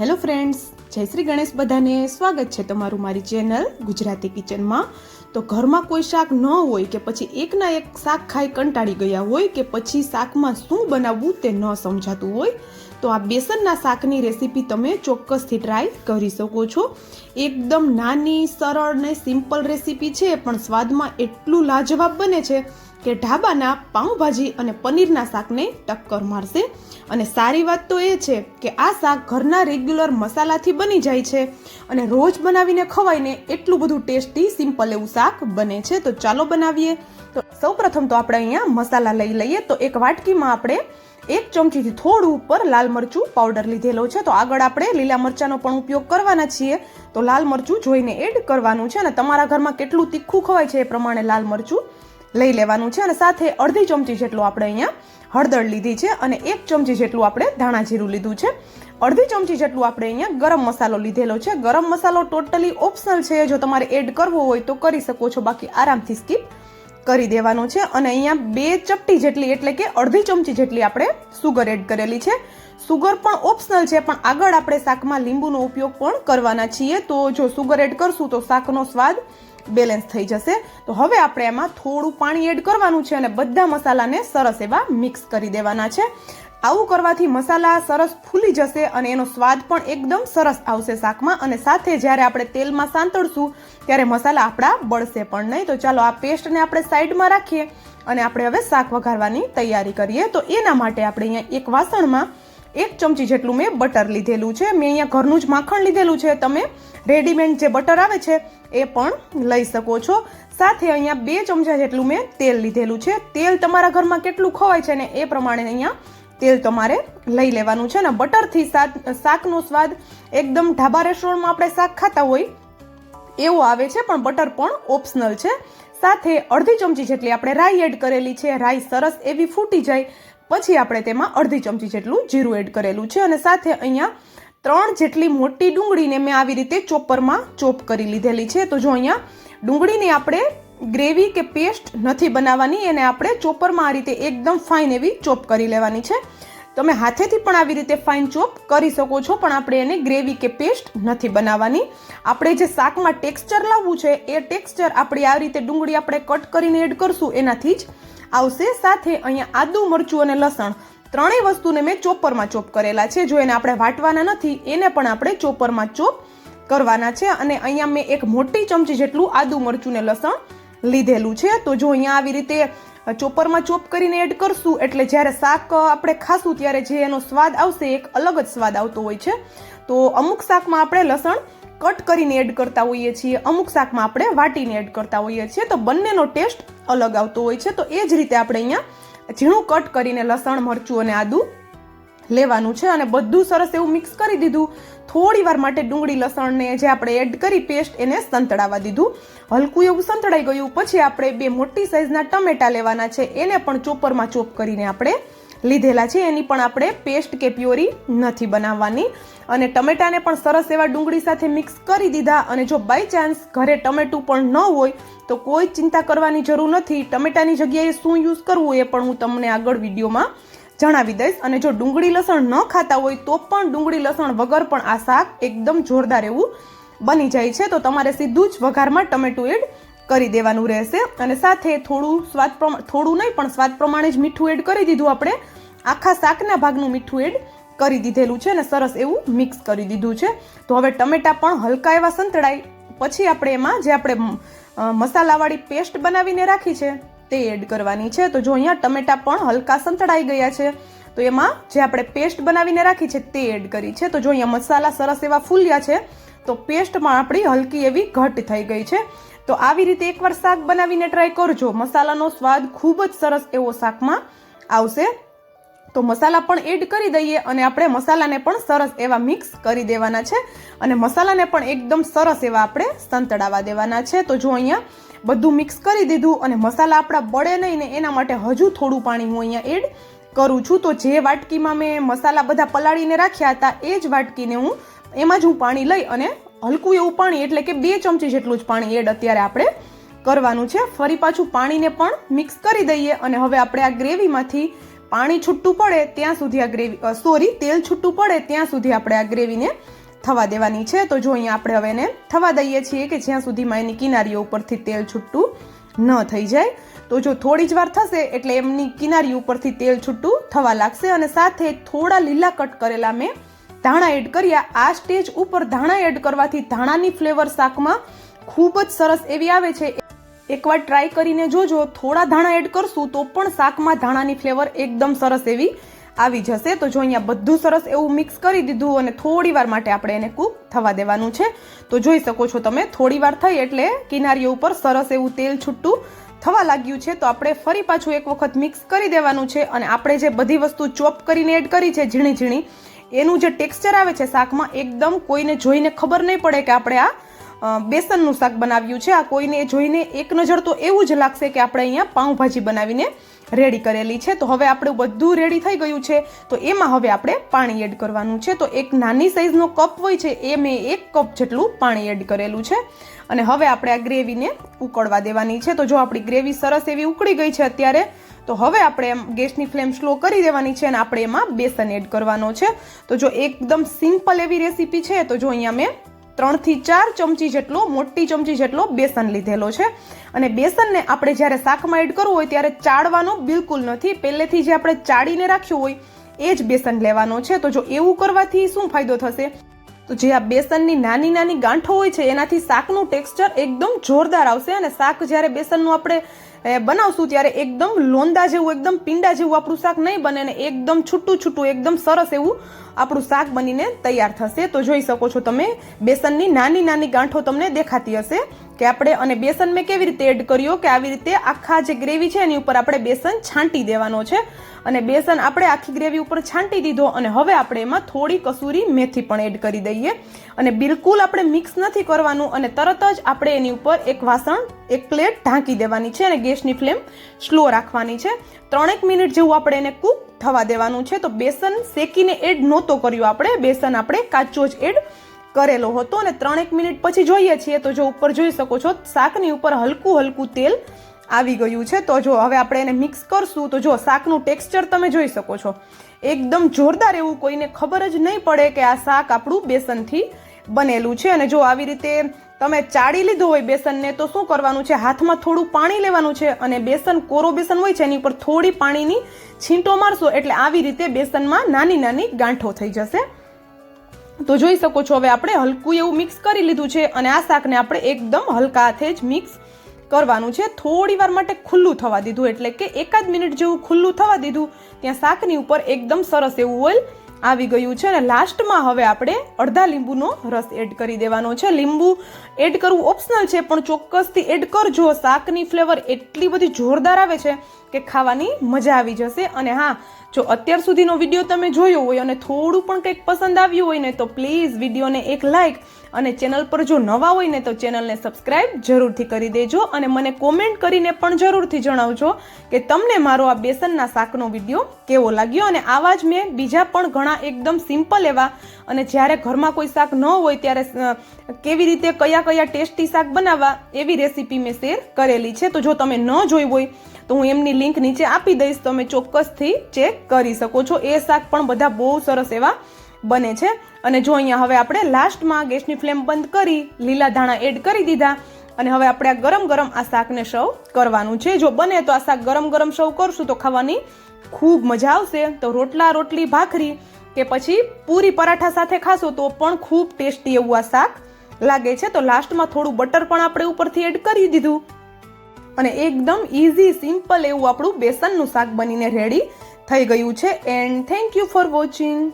Hello friends, જય શ્રી ગણેશ બધાને. સ્વાગત છે તમારું મારી ચેનલ ગુજરાતી કિચનમાં. તો ઘરમાં કોઈ શાક ન હોય કે પછી એકના એક શાક ખાઈ કંટાળી ગયા હોય કે પછી શાકમાં શું બનાવવું તે ન સમજાતું હોય, તો આ બેસનના શાકની રેસીપી તમે ચોક્કસથી ટ્રાય કરી શકો છો. એકદમ નાની, સરળ ને સિમ્પલ રેસીપી છે, પણ સ્વાદમાં એટલું લાજવાબ બને છે કે ઢાબાના પાઉંભાજી અને પનીરના શાકને ટક્કર મારશે. અને સારી વાત તો એ છે કે આ શાક ઘરના રેગ્યુલર મસાલાથી બની જાય છે અને રોજ બનાવીને ખવાઈને એટલું બધું ટેસ્ટી, સિમ્પલ એવું શાક બને છે. તો ચાલો બનાવીએ. તો સૌપ્રથમ તો આપણે અહીંયા મસાલા લઈ લઈએ. તો એક વાટકીમાં આપણે એક ચમચીથી થોડું ઉપર લાલ મરચું પાવડર લીધેલો છે. તો આગળ આપણે લીલા મરચાંનો પણ ઉપયોગ કરવાના છીએ. તો લાલ મરચું જોઈને એડ કરવાનું છે અને તમારા ઘરમાં કેટલું તીખું ખવાય છે એ પ્રમાણે લાલ મરચું લઈ લેવાનું છે અને સાથે અડધી ચમચી જેટલું આપણે અહીંયા હળદર લીધી છે અને એક ચમચી જેટલું આપણે ધાણા જીરું લીધું છે. અડધી ચમચી જેટલું આપણે અહીંયા ગરમ મસાલો લીધેલો છે. ગરમ મસાલો ટોટલી ઓપ્શનલ છે. જો તમારે એડ કરવો હોય તો કરી શકો છો. બાકી આરામથી સ્કીપ કરી દેવાનું છે. અને અહીંયા બે ચપટી જેટલી એટલે કે અડધી ચમચી જેટલી આપણે સુગર એડ કરેલી છે. સુગર પણ ઓપ્શનલ છે, પણ આગળ આપણે શાકમાં લીંબુનો ઉપયોગ પણ કરવાના છીએ. તો જો સુગર એડ કરશું તો શાકનો સ્વાદ બેલેન્સ થઈ જશે. તો હવે આપણે એમાં થોડું પાણી એડ કરવાનું છે અને બધા મસાલાને સરસ એવા મિક્સ કરી દેવાના છે. આવું કરવાથી મસાલા સરસ ફૂલી જશે અને એનો સ્વાદ પણ એકદમ સરસ આવશે શાકમાં. અને સાથે જ્યારે આપણે તેલમાં સાંતળશું, ત્યારે મસાલા આપણા બળશે પણ નહીં. તો ચાલો આ પેસ્ટને આપણે સાઈડમાં રાખીએ અને આપણે હવે શાક વઘારવાની તૈયારી કરીએ. તો એના માટે આપણે અહીંયા એક વાસણમાં એક ચમચી જેટલું મેં બટર લીધેલું છે. મેં અહીંયા ઘરનું જ માખણ લીધેલું છે. તમે રેડીમેડ જે બટર આવે છે, એ પણ લઈ શકો છો. સાથે અહીંયા બે ચમચા જેટલું મેં તેલ લીધેલું છે. તેલ તમારા ઘરમાં કેટલું ખવાય છે ને એ પ્રમાણે અહીંયા તેલ તમારે લઈ લેવાનું છે. ને બટરથી શાકનો સ્વાદ એકદમ ઢાબા રેસ્ટોરન્ટમાં આપણે શાક ખાતા હોય, એવો આવે છે, પણ બટર પણ ઓપ્શનલ છે. સાથે અડધી ચમચી જેટલી આપણે રાઈ એડ કરેલી છે. રાઈ સરસ એવી ફૂટી જાય પછી આપણે તેમાં અડધી ચમચી જેટલું જીરું એડ કરેલું છે અને સાથે અહીંયા ત્રણ જેટલી મોટી ડુંગળીને મેં આવી રીતે ચોપરમાં ચોપ કરી લીધેલી છે. તો જો અહીંયા ડુંગળીની આપણે ગ્રેવી કે પેસ્ટ નથી બનાવવાની, એને આપણે ચોપરમાં આ રીતે એકદમ ફાઇન એવી ચોપ કરી લેવાની છે. તમે હાથેથી પણ આવી રીતે ફાઇન ચોપ કરી શકો છો, પણ આપણે એને ગ્રેવી કે પેસ્ટ નથી બનાવવાની. આપણે જે શાકમાં ટેક્સચર લાવવું છે, એ ટેક્સચર આપણે આ રીતે ડુંગળી આપણે કટ કરીને એડ કરશું, એનાથી જ આવશે. સાથે અહીંયા આદુ મરચું અને લસણ ત્રણેય વસ્તુને મેં ચોપરમાં ચોપ કરેલા છે. જો એને આપણે વાટવાના નથી, એને પણ આપણે ચોપરમાં ચોપ કરવાના છે. અને અહીંયા મેં એક મોટી ચમચી જેટલું આદુ મરચું ને લસણ લીધેલું છે. તો જો અહીંયા આવી રીતે ચોપરમાં ચોપ કરીને એડ કરશું એટલે જ્યારે શાક આપણે ખાશું ત્યારે જે એનો સ્વાદ આવશે એક અલગ જ સ્વાદ આવતો હોય છે. તો અમુક શાકમાં આપણે લસણ કટ કરીને એડ કરતા હોઈએ છીએ, અમુક શાકમાં આપણે વાટીને એડ કરતા હોઈએ છીએ. તો બંનેનો ટેસ્ટ અલગ આવતો હોય છે. તો એ જ રીતે આપણે અહીંયા ઝીણું કટ કરીને લસણ, મરચું અને આદું લેવાનું છે અને બધું સરસ એવું મિક્સ કરી દીધું. થોડી વાર માટે ડુંગળી લસણને જે આપણે એડ કરી પેસ્ટ એને સંતળાવા દીધું. હલકું એવું સંતળાઈ ગયું. પછી આપણે બે મોટી સાઇઝના ટમેટા લેવાના છે. એને પણ ચોપરમાં ચોપ કરીને આપણે લીધેલા છે. એની પણ આપણે પેસ્ટ કે પ્યોરી નથી બનાવવાની. અને ટમેટાને પણ સરસ એવા ડુંગળી સાથે મિક્સ કરી દીધા. અને જો બાય ચાન્સ ઘરે ટમેટું પણ ન હોય, તો કોઈ ચિંતા કરવાની જરૂર નથી. ટમેટાની જગ્યાએ શું યુઝ કરવું એ પણ હું તમને આગળ વિડીયોમાં જણાવી દઈશ. અને જો ડુંગળી લસણ ન ખાતા હોય તો પણ ડુંગળી લસણ વગર પણ આ શાક એકદમ જોરદાર એવું બની જાય છે. તો તમારે સીધું જ વઘારમાં ટમેટું એડ કરી દેવાનું રહેશે. અને સાથે થોડું સ્વાદ થોડું નહીં, પણ સ્વાદ પ્રમાણે જ મીઠું એડ કરી દીધું આપણે. આખા શાકના ભાગનું મીઠું એડ કરી દીધેલું છે અને સરસ એવું મિક્સ કરી દીધું છે. તો હવે ટમેટા પણ હલકા એવા સંતળાય. પછી આપણે એમાં જે આપણે મસાલાવાળી પેસ્ટ બનાવીને રાખી છે તે એડ કરવાની છે. તો જો અહીંયા ટમેટા પણ હલકા સંતળાઈ ગયા છે, તો એમાં જે આપણે પેસ્ટ બનાવીને રાખી છે તે એડ કરી છે. તો જો અહીંયા મસાલા સરસ એવા ફૂલ્યા છે, તો પેસ્ટમાં આપણી હલકી એવી ઘટ થઈ ગઈ છે. તો આવી રીતે એકવાર શાક બનાવીને ટ્રાય કરજો. મસાલાનો સ્વાદ ખૂબ જ સરસ એવો શાકમાં આવશે. તો મસાલા પણ એડ કરી દઈએ અને આપણે મસાલાને પણ સરસ એવા મિક્સ કરી દેવાના છે અને મસાલાને પણ એકદમ સરસ એવા આપણે સંતળાવા દેવાના છે. તો જો અહીંયા બધું મિક્સ કરી દીધું અને મસાલા આપણા બળે નહીં ને એના માટે હજુ થોડું પાણી હું અહીંયા એડ કરું છું. તો જે વાટકીમાં મેં મસાલા બધા પલાળીને રાખ્યા હતા એ જ વાટકીને હું એમાં જ હું પાણી લઈ અને હલકું એવું પાણી એટલે કે બે ચમચી જેટલું જ પાણી એડ અત્યારે આપણે કરવાનું છે. ફરી પાછું પાણીને પણ મિક્સ કરી દઈએ અને હવે આપણે આ ગ્રેવીમાંથી પાણી છૂટું પડે ત્યાં સુધી આ ગ્રેવી સોરી તેલ છૂટું પડે ત્યાં સુધી આપણે આ ગ્રેવીને થવા દેવાની છે. તો જો અહીંયા આપણે હવે એને થવા દઈએ છીએ કે જ્યાં સુધીમાં એની કિનારીઓ ઉપરથી તેલ છૂટું ન થઈ જાય. તો જો થોડી જ વાર થશે એટલે એમની કિનારી ઉપરથી તેલ છૂટું થવા લાગશે અને સાથે થોડા લીલા કટ કરેલા મેં ધાણા એડ કર્યા. આ સ્ટેજ ઉપર ધાણા એડ કરવાથી ધાણાની ફ્લેવર શાકમાં ખૂબ જ સરસ એવી આવે છે. એકવાર ટ્રાય કરીને જોજો, થોડા ધાણા એડ કરશું તો પણ શાકમાં ધાણાની ફ્લેવર એકદમ સરસ એવી આવી જશે. તો જો અહીંયા બધું સરસ એવું મિક્સ કરી દીધું અને થોડી વાર માટે આપણે એને કૂક થવા દેવાનું છે. તો જોઈ શકો છો તમે, થોડી વાર થઈ એટલે કિનારીઓ ઉપર સરસ એવું તેલ છૂટું થવા લાગ્યું છે. તો આપણે ફરી પાછું એક વખત મિક્સ કરી દેવાનું છે અને આપણે જે બધી વસ્તુ ચોપ કરીને એડ કરી છે ઝીણી ઝીણી એનું જે ટેક્સચર આવે છે શાકમાં, એકદમ કોઈને જોઈને ખબર નહીં પડે કે આપણે આ બેસનનું શાક બનાવ્યું છે. આ કોઈને જોઈને એક નજર તો એવું જ લાગશે કે આપણે અહીંયા પાઉંભાજી બનાવીને રેડી કરેલી છે. તો હવે આપણું બધું રેડી થઈ ગયું છે. તો એમાં હવે આપણે પાણી એડ કરવાનું છે. તો એક નાની સાઇઝનો કપ હોય છે, એ મેં એક કપ જેટલું પાણી એડ કરેલું છે. અને હવે આપણે આ ગ્રેવીને ઉકળવા દેવાની છે. તો જો આપણી ગ્રેવી સરસ એવી ઉકળી ગઈ છે અત્યારે, તો હવે આપણે એમ ગેસની ફ્લેમ સ્લો કરી દેવાની છે અને આપણે એમાં બેસન એડ કરવાનો છે. તો જો એકદમ સિમ્પલ એવી રેસીપી છે, તો જો અહીંયા મેં ત્રણથી ચાર ચમચી જેટલો, મોટી ચમચી જેટલો બેસન લીધેલો છે. અને બેસનને આપણે જ્યારે શાકમાં એડ કરવું હોય ત્યારે ચાળવાનો બિલકુલ નથી. પહેલેથી જે આપણે ચાળીને રાખ્યું હોય, એ જ બેસન લેવાનો છે. તો જો એવું કરવાથી શું ફાયદો થશે? તો જે આ બેસનની નાની નાની ગાંઠો હોય છે, એનાથી શાકનું ટેક્સચર એકદમ જોરદાર આવશે. અને શાક જ્યારે બેસનનું આપણે બનાવશું ત્યારે એકદમ લોંદા જેવું, એકદમ પીંડા જેવું આપણું શાક નહીં બને ને એકદમ છૂટું છૂટું, એકદમ સરસ એવું આપણું શાક બનીને તૈયાર થશે. તો જોઈ શકો છો તમે, બેસનની નાની નાની ગાંઠો તમને દેખાતી હશે. કે આપણે અને બેસન મેં કેવી રીતે એડ કર્યો? કે આવી રીતે આખા જે ગ્રેવી છે એની ઉપર આપણે બેસન છાંટી દેવાનો છે. અને બેસન આપણે આખી ગ્રેવી ઉપર છાંટી દીધો અને હવે આપણે એમાં થોડી કસૂરી મેથી પણ એડ કરી દઈએ. અને બિલકુલ આપણે મિક્સ નથી કરવાનું અને તરત જ આપણે એની ઉપર એક વાસણ, એક પ્લેટ ઢાંકી દેવાની છે અને ગેસની ફ્લેમ સ્લો રાખવાની છે. ત્રણેક મિનિટ જેવું આપણે એને કૂક થવા દેવાનું છે. તો બેસન શેકીને એડ નહોતો કર્યો આપણે. બેસન આપણે કાચો જ એડ કરેલો હતો અને ત્રણેક મિનિટ પછી જોઈએ છીએ તો જો ઉપર જોઈ શકો છો, શાકની ઉપર હલકું હલકું તેલ આવી ગયું છે. તો જો હવે આપણે એને મિક્સ કરશું તો જો શાકનું ટેક્સચર તમે જોઈ શકો છો. એકદમ જોરદાર એવું કોઈને ખબર જ નહીં પડે કે આ શાક આપણું બેસનથી બનેલું છે. અને જો આવી રીતે તમે ચાળી લીધું હોય બેસનને તો શું કરવાનું છે? હાથમાં થોડું પાણી લેવાનું છે અને બેસન કોરો બેસન હોય છે, એની ઉપર થોડી પાણીની છીંટો મારશો એટલે આવી રીતે બેસનમાં નાની નાની ગાંઠો થઈ જશે. તો જોઈ શકો છો, હવે આપણે હલકું એવું મિક્સ કરી લીધું છે અને આ શાકને આપણે એકદમ હલકા હાથે જ મિક્સ કરવાનું છે. થોડી વાર માટે ખુલ્લું થવા દીધું, એટલે કે એકાદ મિનિટ જેવું ખુલ્લું થવા દીધું. ત્યાં શાકની ઉપર એકદમ સરસ એવું ઓઇલ આવી ગયું છે અને લાસ્ટમાં હવે આપણે અડધા લીંબુનો રસ એડ કરી દેવાનો છે. લીંબુ એડ કરવું ઓપ્શનલ છે, પણ ચોક્કસથી એડ કરજો. શાકની ફ્લેવર એટલી બધી જોરદાર આવે છે કે ખાવાની મજા આવી જશે. અને હા જો અત્યાર સુધીનો વીડિયો તમે જોયો હોય અને થોડું પણ કંઈક પસંદ આવ્યું હોય ને તો પ્લીઝ વિડીયોને એક લાઇક અને ચેનલ પર જો નવા હોય ને તો ચેનલને સબસ્ક્રાઇબ જરૂરથી કરી દેજો અને મને કોમેન્ટ કરીને પણ જરૂરથી જણાવજો કે તમને મારો આ બેસનના શાકનો વીડિયો કેવો લાગ્યો અને આવા જ મેં બીજા પણ ઘણા એકદમ સિમ્પલ એવા અને જ્યારે ઘરમાં કોઈ શાક ન હોય ત્યારે કેવી રીતે કયા કયા ટેસ્ટી શાક બનાવવા એવી રેસીપી મેં શેર કરેલી છે. તો જો તમે ન જોઈ હોય તો હું એમની લિંક નીચે આપી દઈશ, તમે ચોક્કસથી ચેક કરી શકો છો. એ શાક પણ બધા બહુ સરસ એવા બને છે. અને જો અહીંયા હવે આપણે લાસ્ટમાં ગેસની ફ્લેમ બંધ કરી, લીલા ધાણા એડ કરી દીધા, અને હવે આપણે આ ગરમ ગરમ આ શાકને સર્વ કરવાનું છે. જો બને તો આ શાક ગરમ ગરમ સર્વ કરશું તો ખાવાની ખૂબ મજા આવશે. તો રોટલા, રોટલી, ભાખરી કે પછી પૂરી પરાઠા સાથે ખાશો તો પણ ખૂબ ટેસ્ટી એવું આ શાક લાગે છે. તો લાસ્ટમાં થોડું બટર પણ આપણે ઉપરથી એડ કરી દીધું. અને એકદમ ઇઝી સિમ્પલ એવું આપણું બેસનનું શાક બનીને રેડી થઈ ગયું છે. And thank you for watching